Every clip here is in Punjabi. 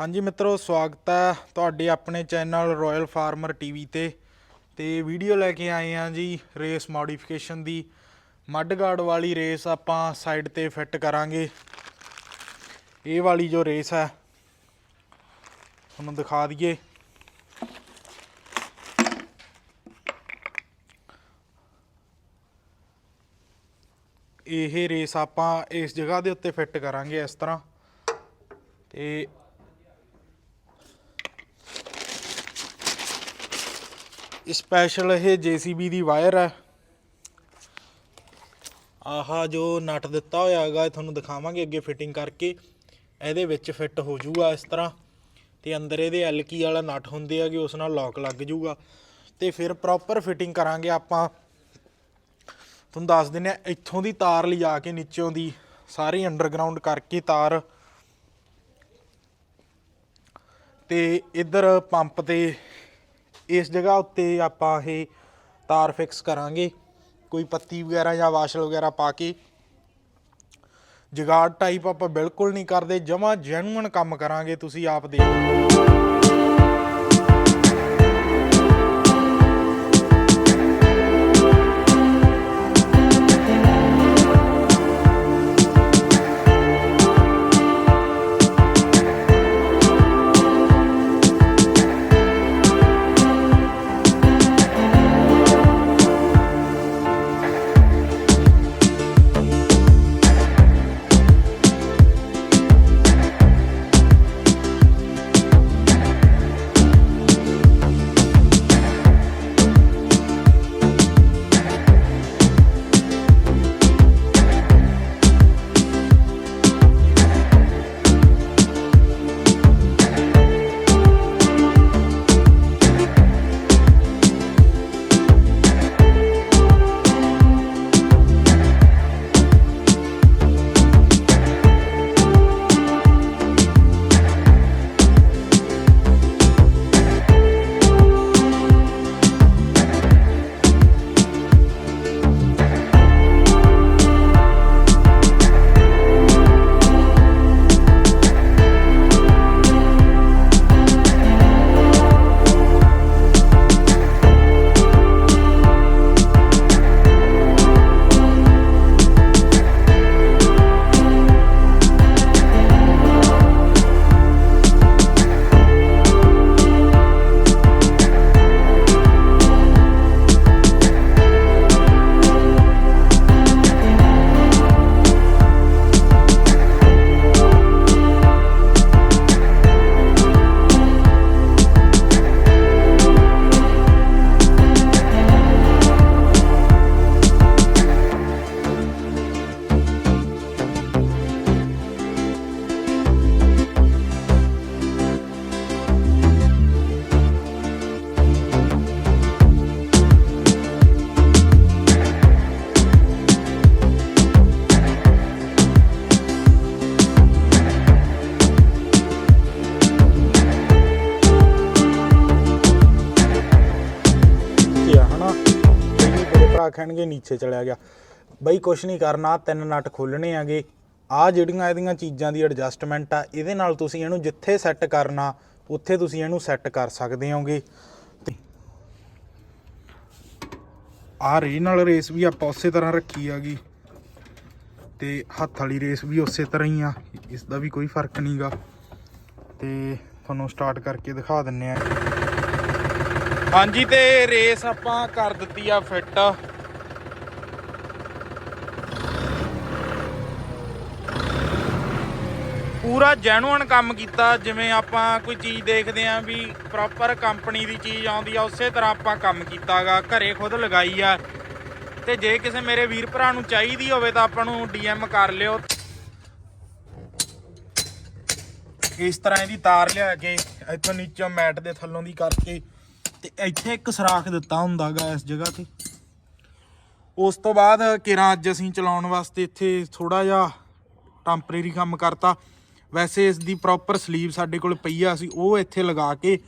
ਹਾਂਜੀ ਮਿੱਤਰੋ, ਸਵਾਗਤ ਹੈ ਤੁਹਾਡੇ ਆਪਣੇ ਚੈਨਲ ਰਾਇਲ ਫਾਰਮਰ ਟੀਵੀ ਤੇ। ਤੇ ਵੀਡੀਓ ਲੈ ਕੇ ਆਏ ਆ ਜੀ ਰੇਸ ਮੋਡੀਫਿਕੇਸ਼ਨ ਦੀ। ਮੱਡ ਗਾਰਡ ਵਾਲੀ ਰੇਸ ਆਪਾਂ ਸਾਈਡ ਤੇ ਫਿੱਟ ਕਰਾਂਗੇ। ਇਹ ਵਾਲੀ ਜੋ ਰੇਸ ਹੈ, ਤੁਹਾਨੂੰ ਦਿਖਾ ਦਈਏ। ਇਹ ਰੇਸ ਆਪਾਂ ਇਸ ਜਗ੍ਹਾ ਦੇ ਉੱਤੇ ਫਿੱਟ ਕਰਾਂਗੇ ਇਸ ਤਰ੍ਹਾਂ। ਤੇ ਸਪੈਸ਼ਲ ਇਹ ਜੀਸੀਬੀ ਦੀ ਵਾਇਰ ਹੈ। ਆਹਾ, ਜੋ ਨਟ ਦਿੱਤਾ ਹੋਇਆ ਹੈਗਾ, ਇਹ ਤੁਹਾਨੂੰ ਦਿਖਾਵਾਂਗੇ ਅੱਗੇ ਫਿਟਿੰਗ ਕਰਕੇ। ਇਹਦੇ ਵਿੱਚ ਫਿੱਟ ਹੋ ਜਾਊਗਾ ਇਸ ਤਰ੍ਹਾਂ। ਤੇ ਅੰਦਰ ਇਹਦੇ ਐਲਕੀ ਵਾਲਾ ਨਟ ਹੁੰਦੇ ਹੈਗੇ, ਉਸ ਨਾਲ ਲੌਕ ਲੱਗ ਜਾਊਗਾ। ਤੇ ਫਿਰ ਪ੍ਰੋਪਰ ਫਿਟਿੰਗ ਕਰਾਂਗੇ ਆਪਾਂ। ਤੁਹਾਨੂੰ ਦੱਸ ਦਿੰਨੇ ਆ ਇੱਥੋਂ ਦੀ ਤਾਰ ਲਿਜਾ ਕੇ ਨੀਚੋਂ ਦੀ, ਸਾਰੀ ਅੰਡਰਗਰਾਉਂਡ ਕਰਕੇ ਤਾਰ। ਤੇ ਇੱਧਰ ਪੰਪ ਤੇ ਇਸ ਜਗ੍ਹਾ ਉੱਤੇ ਆਪਾਂ ਇਹ ਤਾਰ ਫਿਕਸ ਕਰਾਂਗੇ। ਕੋਈ ਪੱਤੀ ਵਗੈਰਾ ਜਾਂ ਵਾਸ਼ਲ ਵਗੈਰਾ ਪਾ ਕੇ। ਜਗਾੜ ਟਾਈਪ ਆਪਾਂ ਬਿਲਕੁਲ ਨਹੀਂ ਕਰਦੇ। ਜਮਾ ਜੈਨੂਅਨ ਕੰਮ ਕਰਾਂਗੇ। ਤੁਸੀਂ ਆਪ ਦੇਖੋ ਭਰਾ ਕਹਿਣਗੇ ਨੀਚੇ ਚਲਿਆ ਗਿਆ। ਬਈ ਕੁਛ ਨਹੀਂ ਕਰਨਾ ਤਿੰਨ ਨਟ ਖੋਲਣੇ ਆਗੇ ਆ ਜਿਹੜੀਆਂ ਇਹਦੀਆਂ ਚੀਜ਼ਾਂ ਦੀ ਐਡਜਸਟਮੈਂਟ ਆ, ਇਹਦੇ ਨਾਲ ਤੁਸੀਂ ਇਹਨੂੰ ਜਿੱਥੇ ਸੈੱਟ ਕਰਨਾ, ਉੱਥੇ ਤੁਸੀਂ ਇਹਨੂੰ ਸੈੱਟ ਕਰ ਸਕਦੇ ਹੋਗੇ। ਆ ਰੀ ਨਾਲ ਰੇਸ ਵੀ ਆਪਾਂ ਉਸੇ ਤਰ੍ਹਾਂ ਰੱਖੀ ਆਗੀ ਤੇ ਹੱਥ ਵਾਲੀ ਰੇਸ ਵੀ ਉਸੇ ਤਰ੍ਹਾਂ ਹੀ ਆ ਇਸ ਦਾ ਵੀ ਕੋਈ ਫ਼ਰਕ ਨਹੀਂਗਾ ਤੇ ਤੁਹਾਨੂੰ ਸਟਾਰਟ ਕਰਕੇ ਦਿਖਾ ਦਿੰਨੇ ਆ। ਹਾਂਜੀ, ਤੇ ਰੇਸ ਆਪਾਂ ਕਰ ਦਿੱਤੀ ਆ ਫਿੱਟ ਪੂਰਾ ਜੈਨੂਅਨ ਕੰਮ ਕੀਤਾ, ਜਿਵੇਂ ਆਪਾਂ ਕੋਈ ਚੀਜ਼ ਦੇਖਦੇ ਆਂ ਵੀ ਪ੍ਰੋਪਰ ਕੰਪਨੀ ਦੀ ਚੀਜ਼ ਆਉਂਦੀ ਆ, ਉਸੇ ਤਰ੍ਹਾਂ ਆਪਾਂ ਕੰਮ ਕੀਤਾਗਾ, ਘਰੇ ਖੁਦ ਲਗਾਈ ਆ। ਤੇ ਜੇ ਕਿਸੇ ਮੇਰੇ ਵੀਰ ਭਰਾ ਨੂੰ ਚਾਹੀਦੀ ਹੋਵੇ ਤਾਂ ਆਪਾਂ ਨੂੰ ਡੀਐਮ ਕਰ ਲਿਓ। ਇਸ ਤਰ੍ਹਾਂ ਇਹਦੀ ਤਾਰ ਲਿਆ ਕੇ ਇੱਥੋਂ ਨੀਚੋਂ ਮੈਟ ਦੇ ਥੱਲੋਂ ਦੀ ਕਰਕੇ ਤੇ ਇੱਥੇ ਇੱਕ ਸਰਾਖ ਦਿੱਤਾ ਹੁੰਦਾਗਾ ਇਸ ਜਗ੍ਹਾ ਤੇ। ਉਸ ਤੋਂ ਬਾਅਦ ਕਿਰਾਂ ਅੱਜ ਅਸੀਂ ਚਲਾਉਣ ਵਾਸਤੇ ਇੱਥੇ ਥੋੜਾ ਜਿਹਾ ਟੈਂਪਰੇਰੀ ਕੰਮ ਕਰਤਾ। ਵੈਸੇ ਇਸ ਦੀ ਪ੍ਰੋਪਰ ਸਲੀਵ ਸਾਡੇ ਕੋਲ ਪਈ ਆ, ਅਸੀਂ ਉਹ ਇੱਥੇ ਲਗਾ ਕੇ,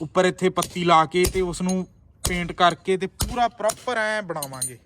ਉੱਪਰ ਇੱਥੇ ਪੱਤੀ ਲਾ ਕੇ ਤੇ ਉਸ ਨੂੰ ਪੇਂਟ ਕਰਕੇ ਤੇ ਪੂਰਾ ਪ੍ਰੋਪਰ ਐ ਬਣਾਵਾਂਗੇ।